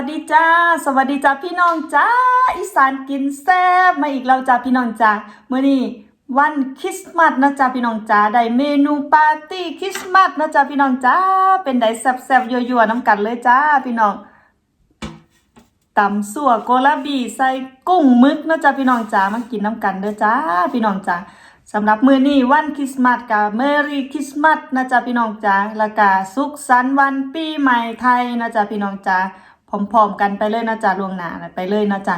สวัสดีจ้า สวัสดีจ้าพี่น้องจ้า อีสานกินแซ่บมาอีกแล้วจ้าพี่น้องจ้าเมื่อนี้วันคริสต์มาสนะจ้าพี่น้องจ้าได้เมนูปาร์ตี้คริสต์มาสนะจ้าพี่น้องจ้า เป็นไดแซ่บๆยั่วๆน้ำกันเลยจ้าพี่น้องตำสั่วโกลาบีใส่กุ้งมึกนะจ้าพี่น้องจ้ามากินน้ำกันเด้อจ้าพี่น้องจ้าสำหรับมื้อนี้วันคริสต์มาสกับเมรี่คริสต์มาสนะจ้าพี่น้องจ้าแล้วก็สุขสันต์วันปีใหม่ไทยนะจ้าพี่น้องจ้า พร้อมๆกันไปเลยนะจ๊ะล่วงหน้าไปเลยนะจ๊ะ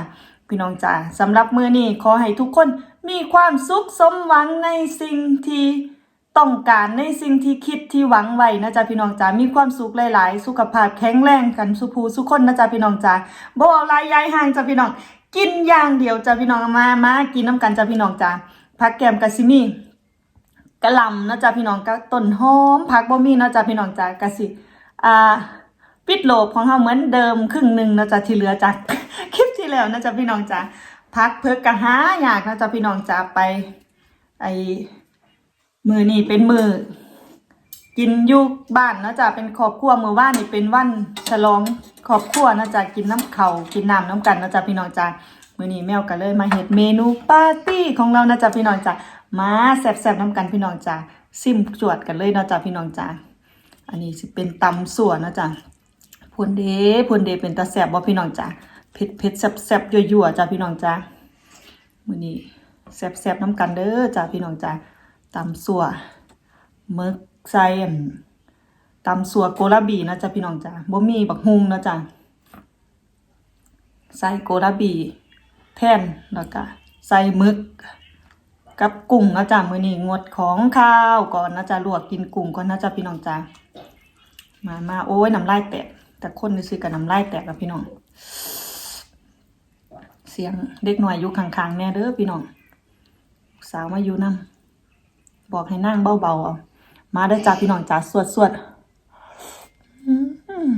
พี่น้องจ๋าสำหรับมือนี้ขอให้ทุกคนมีความสุขสมหวังในสิ่งที่ต้องการในสิ่งที่คิดที่หวังไว้นะจ๊ะพี่น้องจ๋า มีความสุขหลาย ๆ สุขภาพแข็งแรงกันสุภูสุขคนนะจ๊ะพี่น้องจ๋าบ่เอาลายยายห่างจ้ะพี่น้อง กินอย่างเดียวจ้ะพี่น้องมามากินน้ำกันจ้ะพี่น้องจ๋าผักแกมกะซิมีกะหล่ำนะจ๊ะพี่น้องกะต้นหอมผักบ่มีนะจ๊ะพี่น้องจ๋ากะสิอ่า ปิดโลบของเขาเหมือนเดิมครึ่งหนึ่งนะจ๊ะที่เหลือจากคลิปที่แล้วนะจ๊ะพี่น้องจ๋าพักเพิกกะหาอยากนะจ๊ะพี่น้องจ๋าไป ไอมือนี่เป็นมือ กินยุกบ้านนะจ๊ะเป็นครอบครัวมือว่านนี่เป็นวันฉลองครอบครัวนะจ๊ะกินน้ำเขาวกินน้ำน้ำกันนะจ๊ะพี่น้องจ๋ามือนี้แมวก็เลยมาเฮ็ดเมนูปาร์ตี้ของเรานะจ๊ะพี่น้องจ๋ามาแซ่บๆน้ำกันพี่น้องจ๋าซิมจวดกันเลยนะจ๊ะพี่น้องจ๋าอันนี้สิเป็นตำส่วนนะจ๊ะ พูนเดพูนเดเป็นตาแสบบ่พี่น้องจ้าเผ็ดเผ็ดแซ่บแซ่บยั่วๆจ้าพี่น้องจ้ามื้อนี้แซ่บแซ่บน้ำกันเด้อจ้าพี่น้องจ้าตำสัวหมึกใส่อั่นตำสัวโกลาบีนะจ้าพี่น้องจ้าบ่มีบักฮุงนะจ้าใส่โกลาบีแทนแล้วก็ใส่มึกกับกุ้งนะจ้ามื้อนี้งดของข้าวก่อนนะจ้าลวกกินกุ้งก่อนนะจ้าพี่น้องจ้ามามาโอ้ยน้ำลายแตก แต่คนนี่ซื้อกับน้ำลายแตกกับพี่น้อง เสียงเด็กหน่อยอยู่ข้างๆแน่เด้อพี่น้อง สาวมาอยู่นำบอกให้นั่งเบาๆเอามาได้จ้าพี่น้องจ้าสวดสวดๆอื้อหือ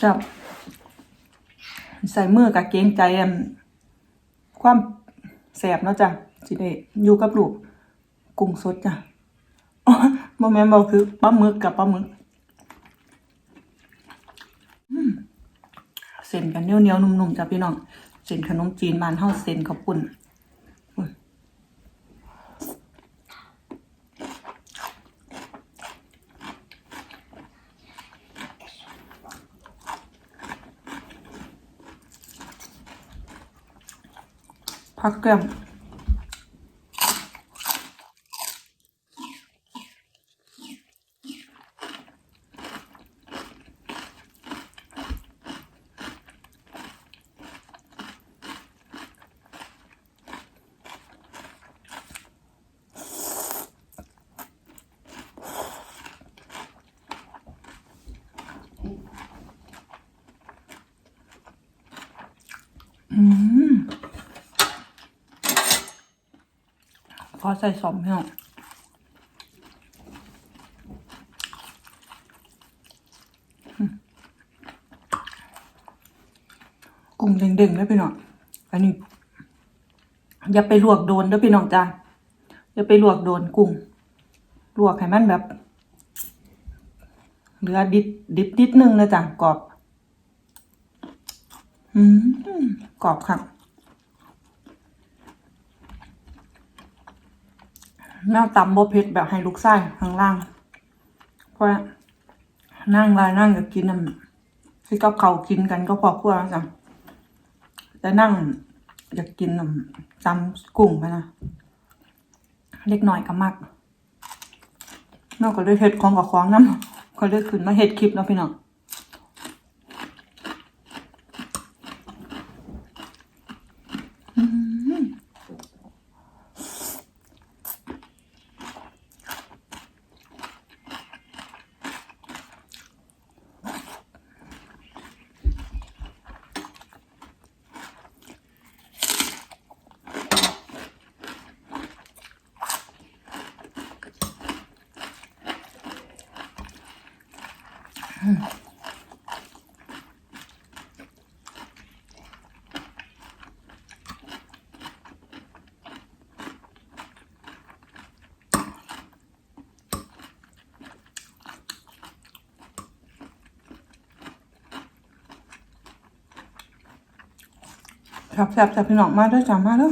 ครับใส่มือกับเกงใจความแสบเนาะจ้ะ สิได้อยู่กับลูกกุ้งสดจ้ะโมแมนบอกคือปลาหมึกกับปลาหมึกเส้นกันเนียวเนียวๆนุ่มๆจ้ะพี่น้องเส้นขนมจีนบ้านเฮาเส้นข้าวปุ้นอุ้ยผักแก้ม ขอใส่สอมพี่น้องอืมกุ้งเด้งๆเลยพี่น้อง อันนี้ อย่าไปลวกโดนเด้อพี่น้องจ้าอย่าไปลวกโดนกุ้ง ลวกให้มันแบบ เหลือดิบดิบนิดนึงนะจ๊ะกรอบ อืมกรอบครับแม่ตำโบเผ็ดแบบให้ลูกไส้ข้างล่าง เพราะนั่งรายนั่งอยากกินน้ำที่กับเขากินกันก็พอครัวแล้วจ้ะแต่นั่งอยากกินน้ำตำกุ้งไปนะเล็กหน่อยก็มักนอกจากด้วยเห็ดของกับของน้ำก็เลยขึ้นมาเห็ดคลิปเนาะพี่น้อง แซ่บๆๆพี่น้องมาด้วยจ้ามาเด้อ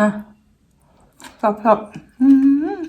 นะสับสับอืม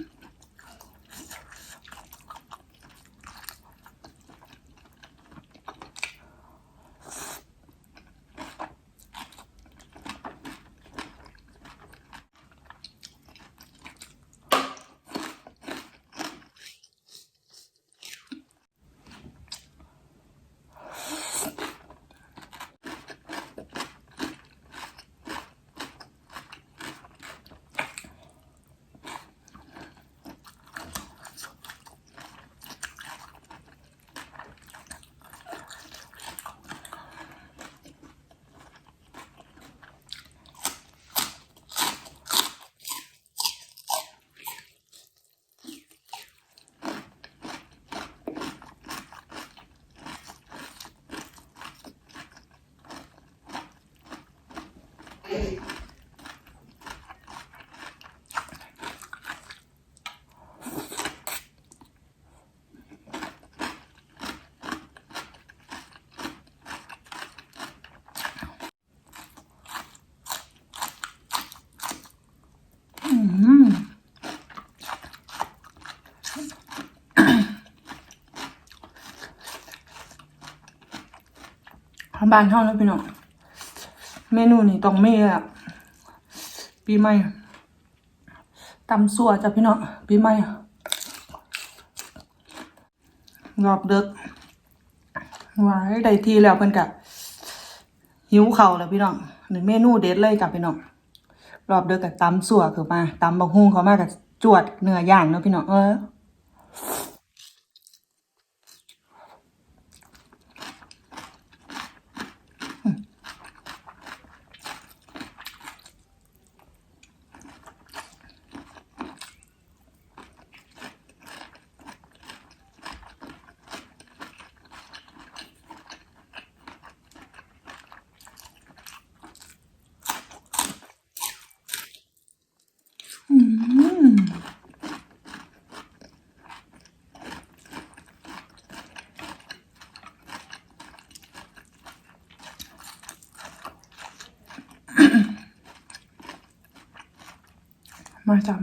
บ้านเท่านะพี่น้องเมนูนี่ต้องมียอะปีใหม่ตำสัวจ้ะพี่น้องปีใหม่รอบดึกไว้ได้ทีแล้วเพิ่นกะหิวเข่าแล้วพี่น้องนี่เมนูเด็ดเลยกับพี่น้องรอบเดึกกับตำสัวคือมาตำบักฮุ่งเขามากับจวดเนื้อย่างเนาะพี่น้องเออ มาจั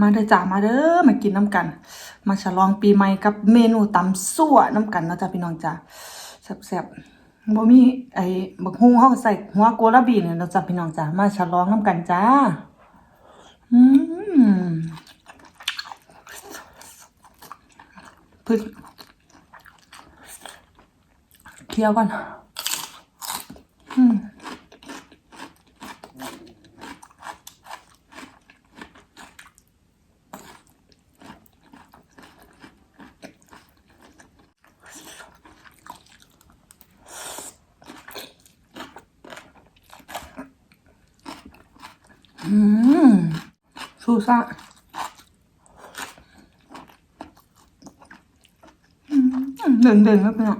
มาเด้อจ้ามาเด้อมากินน้ำกัน มาฉลองปีใหม่กับเมนูตำซั่วน้ำกันเนาะจ้าพี่น้องจ้าแซ่บๆบ่มีไอ้บักฮุ้เฮาใส่หัวโกลาบีเนี่ยเนาะจ้าพี่น้องจ้ามาฉลองน้ำกันจ้าอืมพึ่งเคี้ยวก่อนอืม ซูซ่าอืมเด่นเด่นๆครับพี่น้อง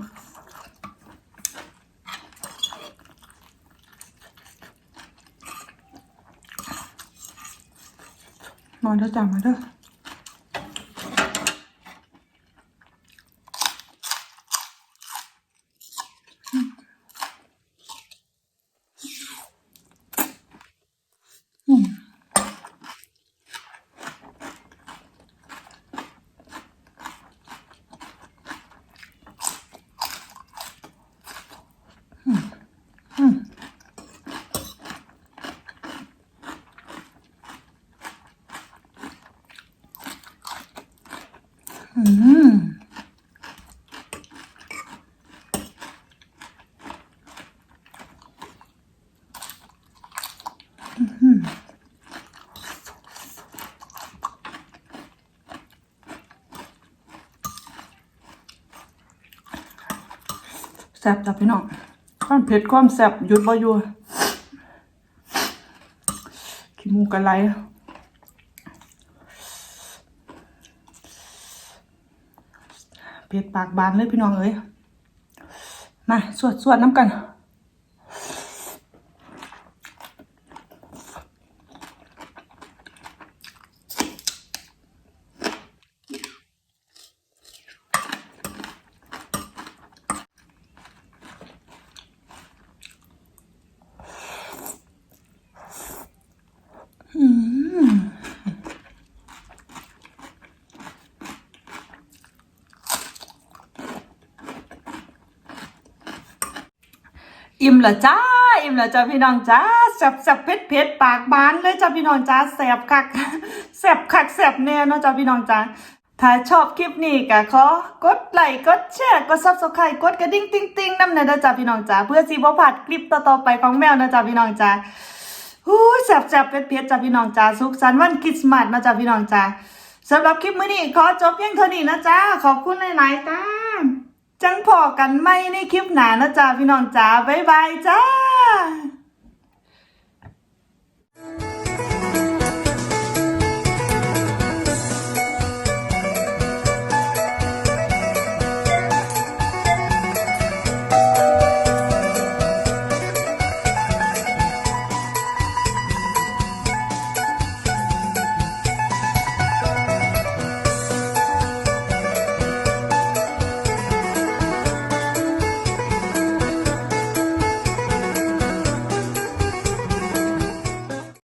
มาเด้อจ้ามาเด้อ แซ่บจ้ะพี่น้องความเผ็ดความแซ่บหยุดบ่อยู่ขี้มูกกันไหล เผ็ดปากบานเลยพี่น้องเอ้ยมาสวดสวดน้ำกัน อิ่มเหรอจ้าอิ่มเหรอจ้าพี่น้องจ้าแซ่บแซ่บเผ็ดเผ็ดปากบานเลยจ้าพี่น้องจ้าแซ่บคักแซ่บคักแซ่บแน่เนาะจ้าพี่น้องจ้าถ้าชอบคลิปนี้ก็ขอกดไลค์กดแชร์กด Subscribe กดกระดิ่งติ๊งติ๊งนำหน่อยนะจ้าพี่น้องจ้าเพื่อสิบ่พลาดคลิปต่อๆไปของแมวนะจ้าพี่น้องจ้าหูยแซ่บแซ่บเผ็ดเผ็ดจ้าพี่น้องจ้าสุขสันต์วันคริสต์มาสนะจ้าพี่น้องจ้าสำหรับคลิปมื้อนี้ขอจบเพียงเท่านี้นะจ้าขอบคุณหลายๆจ้า จังพอกันไหมในคลิปหน้านะจ๊ะพี่น้องจ้าบ๊ายบายจ้า